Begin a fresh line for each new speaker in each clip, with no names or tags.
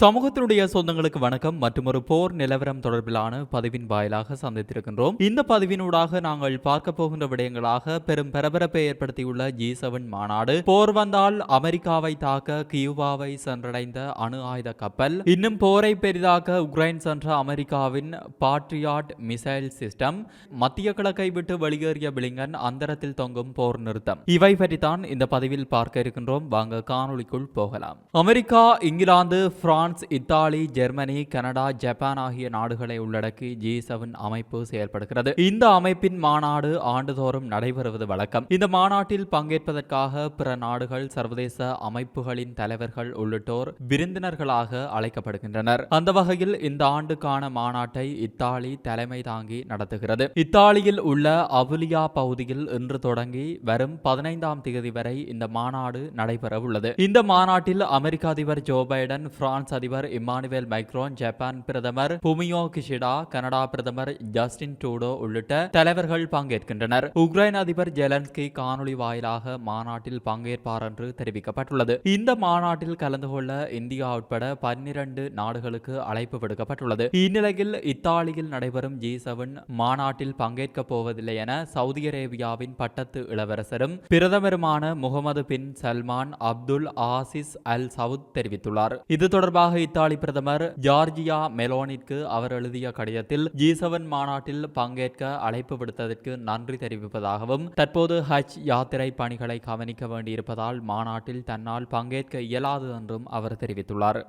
சமூகத்தினுடைய சொந்தங்களுக்கு வணக்கம். மற்றும் ஒரு போர் நிலவரம் தொடர்பிலான பதிவின் வாயிலாக சந்தித்திருக்கின்றோம். இந்த பதிவினூடாக நாங்கள் பார்க்க போகின்ற விடயங்களாக பெரும் பரபரப்பை ஏற்படுத்தியுள்ள ஜி செவன் மாநாடு. போர் வந்தால் அமெரிக்காவை தாக்க கியூபாவை சென்றடைந்த அணு ஆயுத கப்பல் இன்னும் போரை பெரிதாக்க உக்ரைன் சென்ற அமெரிக்காவின் பாட்ரியாட் மிசைல் சிஸ்டம் மத்திய கிழக்கை விட்டு வெளியேறிய பிளிங்கன் அந்தரத்தில் தொங்கும் போர் நிறுத்தம். இவை பற்றித்தான் இந்த பதிவில் பார்க்க இருக்கின்றோம். வாங்க காணொளிக்குள் போகலாம். America England France Italy Germany Canada Japan ஆகிய நாடுகளை உள்ளடக்கி ஜி செவன் அமைப்பு செயல்படுகிறது. இந்த அமைப்பின் மாநாடு ஆண்டுதோறும் நடைபெறுவது வழக்கம். இந்த மாநாட்டில் பங்கேற்பதற்காக பிற நாடுகள் சர்வதேச அமைப்புகளின் தலைவர்கள் உள்ளிட்டோர் விருந்தினர்களாக அழைக்கப்படுகின்றனர். அந்த வகையில் இந்த ஆண்டுக்கான மாநாட்டை இத்தாலி தலைமை தாங்கி நடத்துகிறது. இத்தாலியில் உள்ள அவுலியா பகுதியில் இன்று தொடங்கி வரும் பதினைந்தாம் தேதி வரை இந்த மாநாடு நடைபெற உள்ளது இந்த மாநாட்டில் அமெரிக்க அதிபர் ஜோ பைடன் பிரான்ஸ் அதிபர் இம்மானுவேல் மைக்ரோன் ஜப்பான் பிரதமர் புமியோ கிஷிடா கனடா பிரதமர் ஜஸ்டின் டூடோ உள்ளிட்ட தலைவர்கள் பங்கேற்கின்றனர். உக்ரைன் அதிபர் ஜெலன்ஸ்கி காணொலி வாயிலாக மாநாட்டில் பங்கேற்பார் என்று தெரிவிக்கப்பட்டுள்ளது. இந்த மாநாட்டில் கலந்து கொள்ள இந்தியா உட்பட பன்னிரண்டு நாடுகளுக்கு அழைப்பு விடுக்கப்பட்டுள்ளது. இந்நிலையில் இத்தாலியில் நடைபெறும் ஜி செவன் மாநாட்டில் பங்கேற்கப் போவதில்லை என சவுதி அரேபியாவின் பட்டத்து இளவரசரும் பிரதமருமான Mohammed bin Salman Abdul Aziz Al Saud தெரிவித்துள்ளார். இது தொடர்பாக இத்தாலி பிரதமர் ஜார்ஜியா மெலோனிற்கு அவர் எழுதிய கடிதத்தில் ஜி செவன் மாநாட்டில் பங்கேற்க அழைப்பு விடுத்ததற்கு நன்றி தெரிவிப்பதாகவும் தற்போது ஹஜ் யாத்திரை பணிகளை கவனிக்க வேண்டியிருப்பதால் மாநாட்டில் தன்னால் பங்கேற்க இயலாது என்றும் அவர் தெரிவித்துள்ளார்.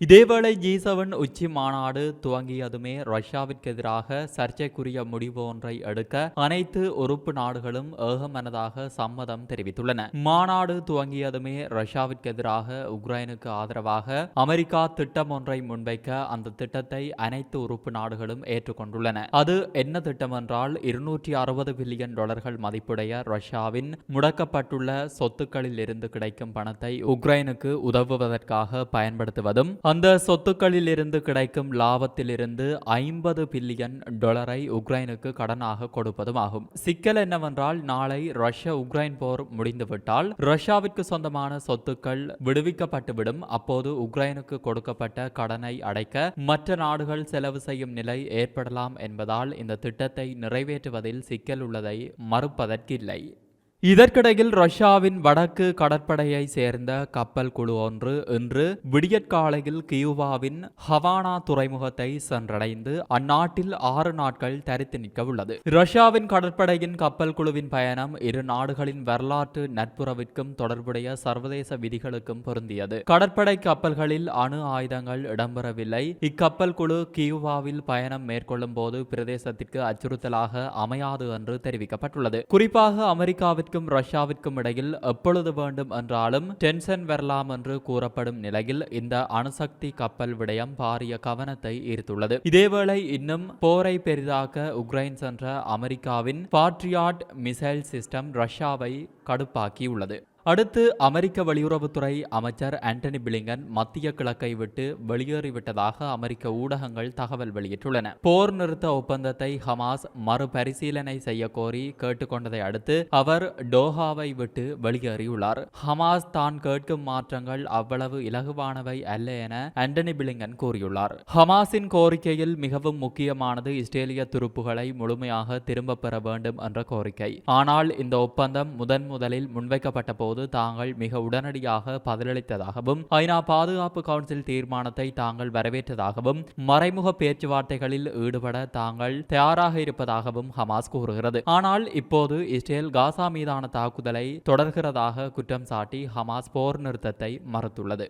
இதேவேளை ஜி செவன் உச்சி மாநாடு துவங்கியதுமே ரஷ்யாவிற்கு எதிராக சர்ச்சைக்குரிய முடிவு ஒன்றை எடுக்க அனைத்து உறுப்பு நாடுகளும் ஏகமனதாக சம்மதம் தெரிவித்துள்ளன. மாநாடு துவங்கியதுமே ரஷ்யாவிற்கு எதிராக உக்ரைனுக்கு ஆதரவாக அமெரிக்கா திட்டம் ஒன்றை முன்வைக்க அந்த திட்டத்தை அனைத்து உறுப்பு நாடுகளும் ஏற்றுக்கொண்டுள்ளன. அது என்ன திட்டம் என்றால் இருநூற்றி அறுபது பில்லியன் டாலர்கள் மதிப்புடைய ரஷ்யாவின் முடக்கப்பட்டுள்ள சொத்துக்களில் இருந்து கிடைக்கும் பணத்தை உக்ரைனுக்கு உதவுவதற்காக பயன்படுத்துவதும் அந்த சொத்துக்களிலிருந்து கிடைக்கும் லாபத்திலிருந்து ஐம்பது பில்லியன் டாலரை உக்ரைனுக்கு கடனாக கொடுப்பதும் ஆகும் சிக்கல் என்னவென்றால் நாளை ரஷ்ய உக்ரைன் போர் முடிந்துவிட்டால் ரஷ்யாவிற்கு சொந்தமான சொத்துக்கள் விடுவிக்கப்பட்டுவிடும். அப்போது உக்ரைனுக்கு கொடுக்கப்பட்ட கடனை அடைக்க மற்ற நாடுகள் செலவு செய்யும் நிலை ஏற்படலாம் என்பதால் இந்த திட்டத்தை நிறைவேற்றுவதில் சிக்கல் உள்ளதை மறுப்பதற்கில்லை. இதற்கிடையில் ரஷ்யாவின் வடக்கு கடற்படையை சேர்ந்த கப்பல் குழு ஒன்று இன்று விடியற்காலையில் கியூபாவின் ஹவானா துறைமுகத்தை சென்றடைந்து அந்நாட்டில் ஆறு நாட்கள் தரித்து நிற்க உள்ளது ரஷ்யாவின் கடற்படையின் கப்பல் குழுவின் பயணம் இரு நாடுகளின் வரலாற்று நட்புறவிற்கும் தொடர்புடைய சர்வதேச விதிகளுக்கும் பொருந்தியது. கடற்படை கப்பல்களில் அணு ஆயுதங்கள் இடம்பெறவில்லை. இக்கப்பல் குழு கியூபாவில் பயணம் மேற்கொள்ளும் போது பிரதேசத்திற்கு அச்சுறுத்தலாக அமையாது என்று தெரிவிக்கப்பட்டுள்ளது. குறிப்பாக அமெரிக்காவிற்கு அமெரிக்காவிற்கும் ரஷ்யாவிற்கும் இடையில் எப்பொழுது வேண்டும் என்றாலும் டென்ஷன் வரலாம் என்று கூறப்படும் நிலையில் இந்த அணுசக்தி கப்பல் விடயம் பாரிய கவனத்தை ஈர்த்துள்ளது. இதேவேளை இன்னும் போரை பெரிதாக்க உக்ரைன் சென்ற அமெரிக்காவின் பாட்ரியாட் மிசைல் சிஸ்டம் ரஷ்யாவை கடுப்பாக்கியுள்ளது. அடுத்து அமெரிக்க வெளியுறவுத்துறை அமைச்சர் ஆண்டனி பிளிங்கன் மத்திய கிழக்கை விட்டு வெளியேறிவிட்டதாக அமெரிக்க ஊடகங்கள் தகவல் வெளியிட்டுள்ளன. போர் நிறுத்த ஒப்பந்தத்தை ஹமாஸ் மறுபரிசீலனை செய்ய கோரி கேட்டுக்கொண்டதை அடுத்து அவர் டோஹாவை விட்டு வெளியேறியுள்ளார். ஹமாஸ் தான் கேட்கும் மாற்றங்கள் அவ்வளவு இலகுவானவை அல்ல என ஆண்டனி பிளிங்கன் கூறியுள்ளார். ஹமாஸின் கோரிக்கையில் மிகவும் முக்கியமானது இஸ்ரேலிய துருப்புகளை முழுமையாக திரும்பப் பெற வேண்டும் என்ற கோரிக்கை. ஆனால் இந்த ஒப்பந்தம் முதன் முதலில் முன்வைக்கப்பட்ட போது தாங்கள் மிக உடனடியாக பதிலளித்ததாகவும் ஐநா பாதுகாப்பு கவுன்சில் தீர்மானத்தை தாங்கள் வரவேற்றதாகவும் மறைமுக பேச்சுவார்த்தைகளில் ஈடுபட தாங்கள் தயாராக இருப்பதாகவும் ஹமாஸ் கூறுகிறது. ஆனால் இப்போது இஸ்ரேல் காசா மீதான தாக்குதலை தொடர்கிறதாக குற்றம் சாட்டி ஹமாஸ் போர் நிறுத்தத்தை மறுத்துள்ளது.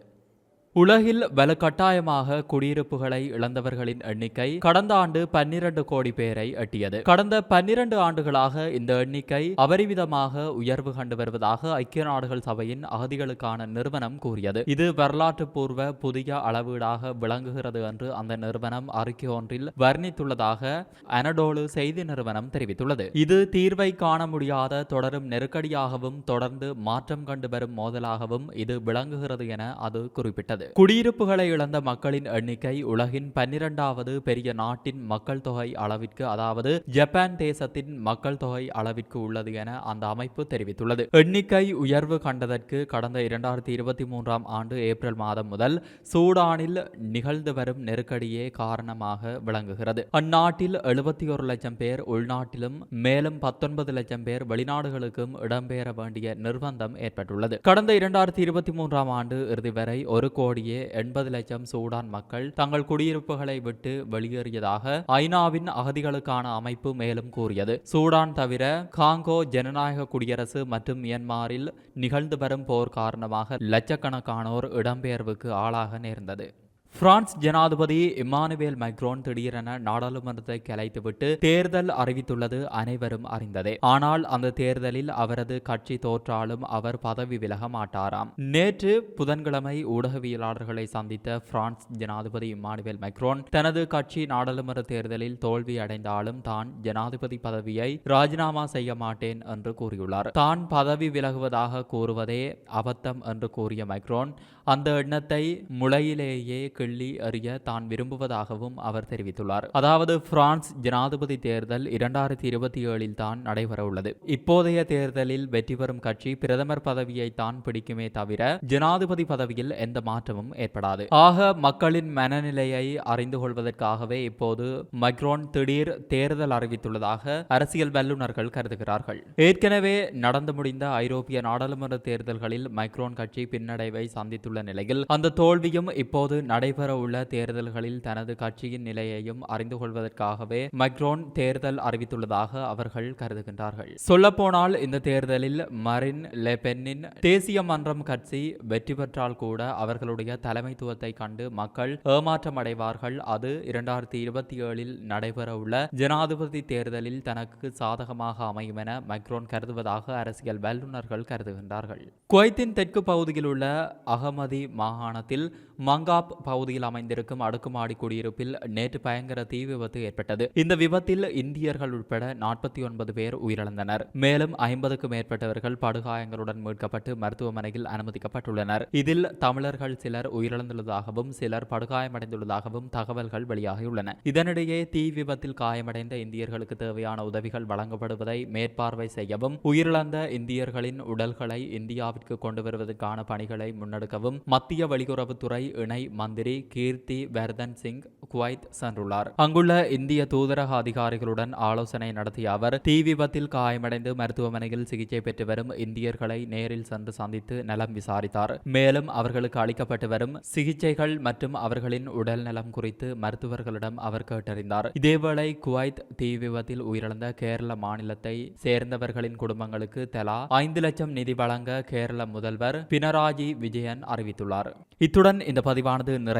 உலகில் வலுக்கட்டாயமாக குடியிருப்புகளை இழந்தவர்களின் எண்ணிக்கை கடந்த ஆண்டு பன்னிரண்டு கோடி பேரை எட்டியது. கடந்த பன்னிரண்டு ஆண்டுகளாக இந்த எண்ணிக்கை அபரிவிதமாக உயர்வு கண்டு வருவதாக ஐக்கிய நாடுகள் சபையின் அகதிகளுக்கான நிறுவனம் கூறியது. இது வரலாற்று பூர்வ புதிய அளவீடாக விளங்குகிறது என்று அந்த நிறுவனம் அறிக்கை ஒன்றில் வர்ணித்துள்ளதாக அனடோலு செய்தி நிறுவனம் தெரிவித்துள்ளது. இது தீர்வை காண முடியாத தொடரும் நெருக்கடியாகவும் தொடர்ந்து மாற்றம் கண்டு வரும் மோதலாகவும் இது விளங்குகிறது என அது குறிப்பிட்டது. தெரிவித்துள்ளது குடியிருப்புகளை இழந்த மக்களின் எண்ணிக்கை உலகின் பன்னிரண்டாவது பெரிய நாட்டின் மக்கள் தொகை அளவிற்கு அதாவது ஜப்பான் தேசத்தின் மக்கள் தொகை அளவிற்கு உள்ளது என அந்த அமைப்பு தெரிவித்துள்ளது. எண்ணிக்கை உயர்வு கண்டதற்கு கடந்த இரண்டாயிரத்தி இருபத்தி மூன்றாம் ஆண்டு ஏப்ரல் மாதம் முதல் சூடானில் நிகழ்ந்து வரும் நெருக்கடியே காரணமாக விளங்குகிறது. அந்நாட்டில் எழுபத்தி ஒரு லட்சம் பேர் உள்நாட்டிலும் மேலும் பத்தொன்பது லட்சம் பேர் வெளிநாடுகளுக்கும் இடம்பெயர வேண்டிய நிர்பந்தம் ஏற்பட்டுள்ளது. கடந்த இரண்டாயிரத்தி இருபத்தி மூன்றாம் ஆண்டு இறுதி வரை ஒரு கோடியே எண்பது லட்சம் சூடான் மக்கள் தங்கள் குடியிருப்புகளை விட்டு வெளியேறியதாக ஐநாவின் அகதிகளுக்கான அமைப்பு மேலும் கூறியது. சூடான் தவிர காங்கோ ஜனநாயக குடியரசு மற்றும் மியன்மாரில் நிகழ்ந்து வரும் போர் காரணமாக லட்சக்கணக்கானோர் இடம்பெயர்வுக்கு ஆளாக நேர்ந்தது. பிரான்ஸ் ஜனாதிபதி இம்மானுவேல் மைக்ரோன் திடீரென நாடாளுமன்றத்தை கலைத்துவிட்டு தேர்தல் அறிவித்துள்ளது அனைவரும் அறிந்ததே. ஆனால் அந்த தேர்தலில் அவரது கட்சி தோற்றாலும் அவர் பதவி விலக மாட்டாராம். நேற்று புதன்கிழமை ஊடகவியலாளர்களை சந்தித்த பிரான்ஸ் ஜனாதிபதி இம்மானுவேல் மைக்ரோன் தனது கட்சி நாடாளுமன்ற தேர்தலில் தோல்வி அடைந்தாலும் தான் ஜனாதிபதி பதவியை ராஜினாமா செய்ய மாட்டேன் என்று கூறியுள்ளார். தான் பதவி விலகுவதாக கூறுவதே அபத்தம் என்று கூறிய மைக்ரோன் அந்த எண்ணத்தை முளையிலேயே கிள்ளி அறிய தான் விரும்புவதாகவும் அவர் தெரிவித்துள்ளார். அதாவது பிரான்ஸ் ஜனாதிபதி தேர்தல் இரண்டாயிரத்தி இருபத்தி ஏழில் தான் நடைபெறவுள்ளது. இப்போதைய தேர்தலில் வெற்றி பெறும் கட்சி பிரதமர் பதவியை தான் பிடிக்குமே தவிர ஜனாதிபதி பதவியில் எந்த மாற்றமும் ஏற்படாது. ஆக மக்களின் மனநிலையை அறிந்து கொள்வதற்காகவே இப்போது மைக்ரோன் திடீர் தேர்தல் அறிவித்துள்ளதாக அரசியல் வல்லுநர்கள் கருதுகிறார்கள். ஏற்கனவே நடந்து முடிந்த ஐரோப்பிய நாடாளுமன்ற தேர்தல்களில் மைக்ரோன் கட்சி பின்னடைவை சந்தித்துள்ள நிலையில் அந்த தோல்வியும் இப்போது நடை நடைபெறவுள்ள தேர்தல்களில் தனது கட்சியின் நிலையையும் அறிந்து கொள்வதற்காகவே மைக்ரோன் தேர்தல் அறிவித்துள்ளதாக அவர்கள் கருதுகின்றார்கள். சொல்லப்போனால் இந்த தேர்தலில் மரின் லெபென்னின் தேசிய மன்றம் கட்சி வெற்றி பெற்றால் கூட அவர்களுடைய தலைமைத்துவத்தை கண்டு மக்கள் ஏமாற்றம் அடைவார்கள் அது இரண்டாயிரத்தி இருபத்தி ஏழில் நடைபெறவுள்ள ஜனாதிபதி தேர்தலில் தனக்கு சாதகமாக அமையும் என மைக்ரோன் கருதுவதாக அரசியல் வல்லுநர்கள் கருதுகின்றார்கள். குவைத்தின் தெற்கு பகுதியில் உள்ள அகமதி மாகாணத்தில் மங்காப் பகுதி பகுதியில் அமைந்திருக்கும் அடுக்குமாடி குடியிருப்பில் நேற்று பயங்கர தீ விபத்து ஏற்பட்டது. இந்த விபத்தில் இந்தியர்கள் உட்பட நாற்பத்தி ஒன்பது பேர் உயிரிழந்தனர். மேலும் ஐம்பதுக்கும் மேற்பட்டவர்கள் படுகாயங்களுடன் மீட்கப்பட்டு மருத்துவமனையில் அனுமதிக்கப்பட்டுள்ளனர். இதில் தமிழர்கள் சிலர் உயிரிழந்துள்ளதாகவும் சிலர் படுகாயமடைந்துள்ளதாகவும் தகவல்கள் வெளியாகியுள்ளன. இதனிடையே தீ விபத்தில் காயமடைந்த இந்தியர்களுக்கு தேவையான உதவிகள் வழங்கப்படுவதை மேற்பார்வை செய்யவும் உயிரிழந்த இந்தியர்களின் உடல்களை இந்தியாவிற்கு கொண்டு வருவதற்கான பணிகளை முன்னெடுக்கவும் மத்திய வெளியுறவுத்துறை இணை மந்திரி கீர்த்தி வர்தன் சிங் குவைத் சென்றுள்ளார். அங்குள்ள இந்திய தூதரக அதிகாரிகளுடன் ஆலோசனை நடத்திய அவர் தீ விபத்தில் காயமடைந்து மருத்துவமனையில் சிகிச்சை பெற்று வரும் இந்தியர்களை நேரில் சென்று சந்தித்து நலம் விசாரித்தார். மேலும் அவர்களுக்கு அளிக்கப்பட்டு வரும் சிகிச்சைகள் மற்றும் அவர்களின் உடல் நலம் குறித்து மருத்துவர்களிடம் அவர் கேட்டறிந்தார். இதேவேளை குவைத் தீ விபத்தில் உயிரிழந்த கேரள மாநிலத்தை சேர்ந்தவர்களின் குடும்பங்களுக்கு தலா ஐந்து லட்சம் நிதி வழங்க கேரள முதல்வர் பினராஜி விஜயன் அறிவித்துள்ளார். இத்துடன் இந்த பதிவானது நிறை